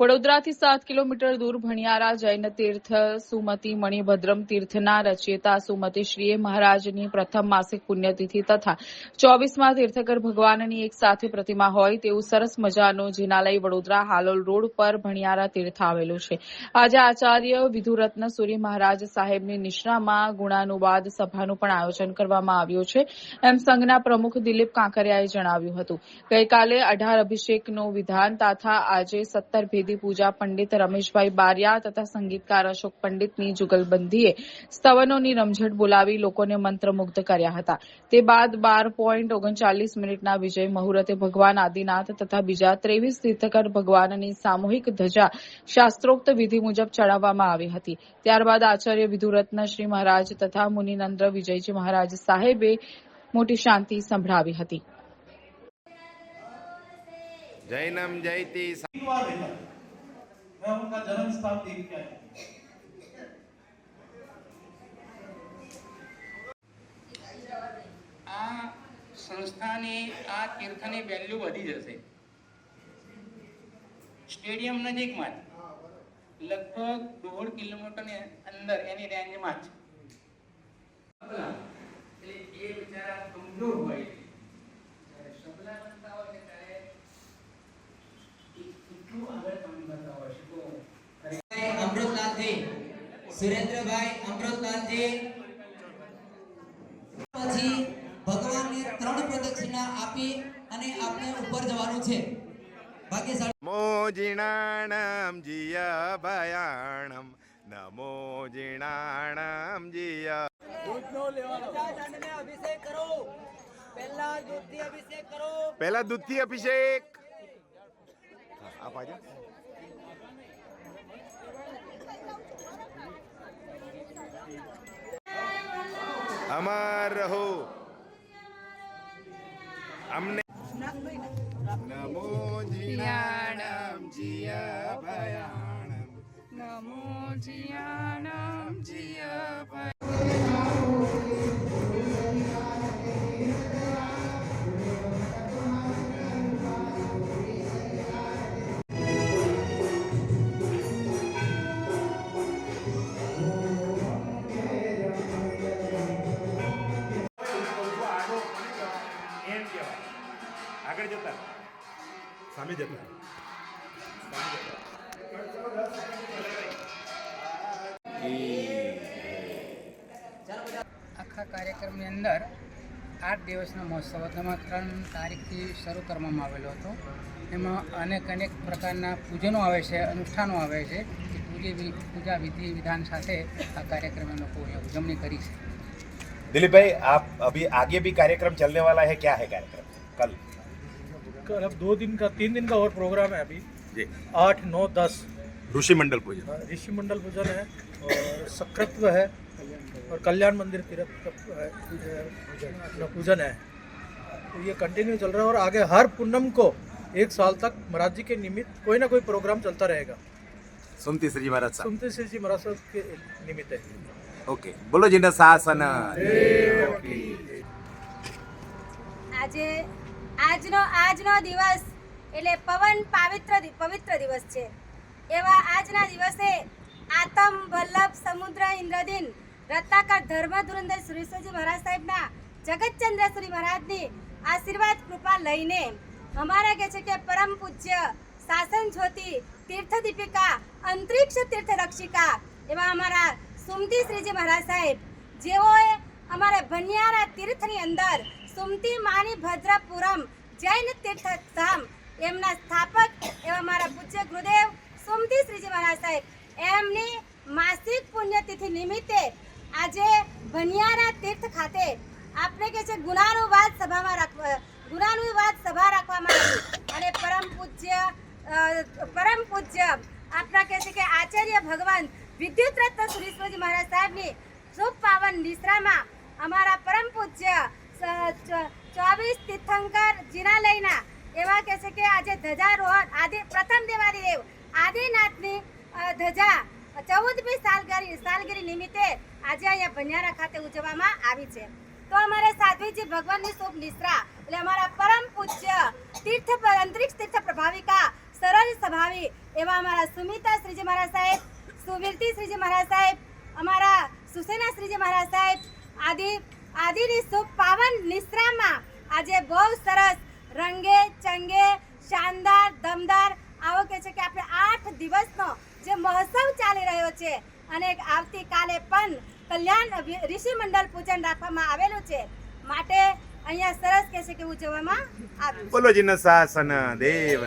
વડોદરાથી સાત કિલોમીટર દૂર ભણિયારા જૈન તીર્થ, સુમતિ, મણિભદ્રમ તીર્થના રચયિતા સુમતિશ્રીએ મહારાજની પ્રથમ માસિક પુણ્યતિથિ તથા ચોવીસમાં તીર્થકર ભગવાનની એક સાથે પ્રતિમા હોય તેવું સરસ મજાનું જિનાલય વડોદરા હાલોલ રોડ પર ભણિયારા તીર્થ આવેલું છે. આજે આચાર્ય વિધુરત્ન સુરી મહારાજ સાહેબની નિશ્રામાં ગુણાનુવાદ સભાનું પણ આયોજન કરવામાં આવ્યું છે. એમ સંઘના પ્રમુખ દિલીપ કાંકરિયાએ જણાવ્યું હતું. ગઈકાલે અઢાર અભિષેકનું વિધાન તથા આજે સત્તર ભેદી વિધિ પૂજા પંડિત રમેશભાઈ બારિયા તથા સંગીતકાર અશોક પંડિતની જુગલબંધીએ સ્તવનોની રમઝટ બોલાવી લોકોને મંત્રમુગ્ધ કર્યા હતા. તે બાદ બાર પોઈન્ટ ઓગણચાલીસ મિનિટના વિજય મુહૂર્તે ભગવાન આદિનાથ તથા બીજા ત્રેવીસ તીર્થકર ભગવાનની સામૂહિક ધજા શાસ્ત્રોક્ત વિધિ મુજબ ચડાવવામાં આવી હતી. ત્યારબાદ આચાર્ય વિધુરત્ન શ્રી મહારાજ તથા મુનિનંદ્ર વિજયજી મહારાજ સાહેબે મોટી શાંતિ સંભળાવી હતી. જય નામ જયતી. मैं उनका जन्म स्थान देख के आया આ સંસ્થાની આ તીર્થની વેલ્યુ વધી જશે સ્ટેડિયમ નજીકમાં જ લગભગ દોઢ કિલોમીટરની અંદર એની રેન્જમાં જ એટલે એ બિચારા કમજોર હોય સુરેન્દ્રભાઈ અમૃતલાલજી. પછી ભગવાનને ત્રણ પ્રદક્ષિણા આપી અને આપણે ઉપર જવાનું છે. મોજીણાણમ જીયા ભયાણમ નમો જીણાણમ જીયા અભિષેક કરો. પહેલા દૂધથી અભિષેક કરો. પહેલા દૂધથી અભિષેક. આપ આ અમર રહો. અમને નમો જીણાણમ જીયા ભયાણમ. નમો જીયાણમ જીયા સાંભળી જતા આખા કાર્યક્રમની અંદર આઠ દિવસનો મહોત્સવ હતો. એમાં ત્રણ તારીખથી શરૂ કરવામાં આવેલો હતો. એમાં અનેક અનેક પ્રકારના પૂજનો આવે છે, અનુષ્ઠાનો આવે છે. એ પૂજે પૂજા વિધિ વિધાન સાથે આ કાર્યક્રમ લોકો ઉજવણી કરી છે. દિલીપભાઈ, આપ અભી આગે ભી કાર્યક્રમ ચલને વાલા હે? ક્યા હૈ કાર્યક્રમ? કલ. कल दो दिन का तीन दिन का और प्रोग्राम है अभी। जी। आठ नौ दस। ऋषि मंडल पूजन। ऋषि मंडल पूजन है और सक्रत्व है और कल्याण मंदिर तीर्थ का है, पूजन। है। तो ये कंटिन्यू चल रहा है और आगे हर पूनम को एक साल तक महाराज जी के निमित्त कोई ना कोई प्रोग्राम चलता रहेगा। सुनती श्री महाराज सुनते श्री जी महाराज साहब के निमित्त है। ओके बोलो जी शासन। આજે આજનો આજનો દિવસ એટલે પવન પાવિત્ર પવિત્ર દિવસ છે. એવા આજના દિવસે આતમ વલ્લભ સમુદ્ર ઇન્દ્રદિન રત્નાકર ધર્મ ધુરંધર સુરેશ્વરજી મહારાજ સાહેબના જગતચંદ્ર સુરી મહારાજની આશીર્વાદ કૃપા લઈને અમારા કહે છે કે પરમ પૂજ્ય શાસન જ્યોતિ તીર્થ દીપિકા અંતરિક્ષ તીર્થ રક્ષિકા એવા અમારા સુમતી શ્રીજી મહારાજ સાહેબ, જેઓએ અમારે ભનિયારા તીર્થની અંદર સુમતી માની ભદ્રપુરમ જૈન તીર્થ ધામ એમના સ્થાપક એવા મારા પૂજ્ય ગુરુદેવ સુમતી શ્રીજી મહારાજ સાહેબ. એમની માસિક પુણ્યતિથિ નિમિત્તે આજે ભનિયારા તીર્થ ખાતે આપણે કે છે ગુનાનુવાદ સભામાં રાખવા ગુનાનુવાદ સભા રાખવામાં આવી. અને પરમ પૂજ્ય પરમ પૂજ્ય આપણા કહે છે કે આચાર્ય ભગવાન વિદ્યુત રત્ન સુરેશ્વરજી મહારાજ સાહેબની શુભ પાવન નિશ્રામાં અમારા પરમ પૂજ્ય ચોવીસ તીર્થંકર જીનાલયના. એવા કહે છે કે આજે ધજારોહણ, આદિ, પ્રથમ દેવાદિદેવ આદિનાથની ધજા ચૌદમી સાલગીરી સાલગીરી નિમિત્તે આજે અહીંયા ભંડારા ખાતે ઉજવવામાં આવી છે. તો અમારે સાધ્વીજી ભગવાનની શુભ નિશ્રા એટલે અમારા પરમ પૂજ્ય તીર્થ અંતરિક્ષ તીર્થ પ્રભાવિકા સરળ સ્વભાવી એવા અમારા સુમિતા શ્રીજી મહારાજ સાહેબ, સુવીરતી શ્રીજી મહારાજ સાહેબ, અમારા સુસેના શ્રીજી મહારાજ સાહેબ આદિ આદિની શુભ પાવન નિશ્રામાં આજે બહુ સરસ રંગે, ચંગે, શાનદાર, દમદાર આવો કે છે કે આપણે આઠ દિવસનો જે મહોત્સવ ચાલી રહ્યો છે અને આવતીકાલે પણ કલ્યાણ ઋષિ મંડળ પૂજન રાખવામાં આવેલું છે. માટે અહીંયા સરસ કે છે કે ઉજવવામાં આવ્યું બોલો જીન શાસન દેવ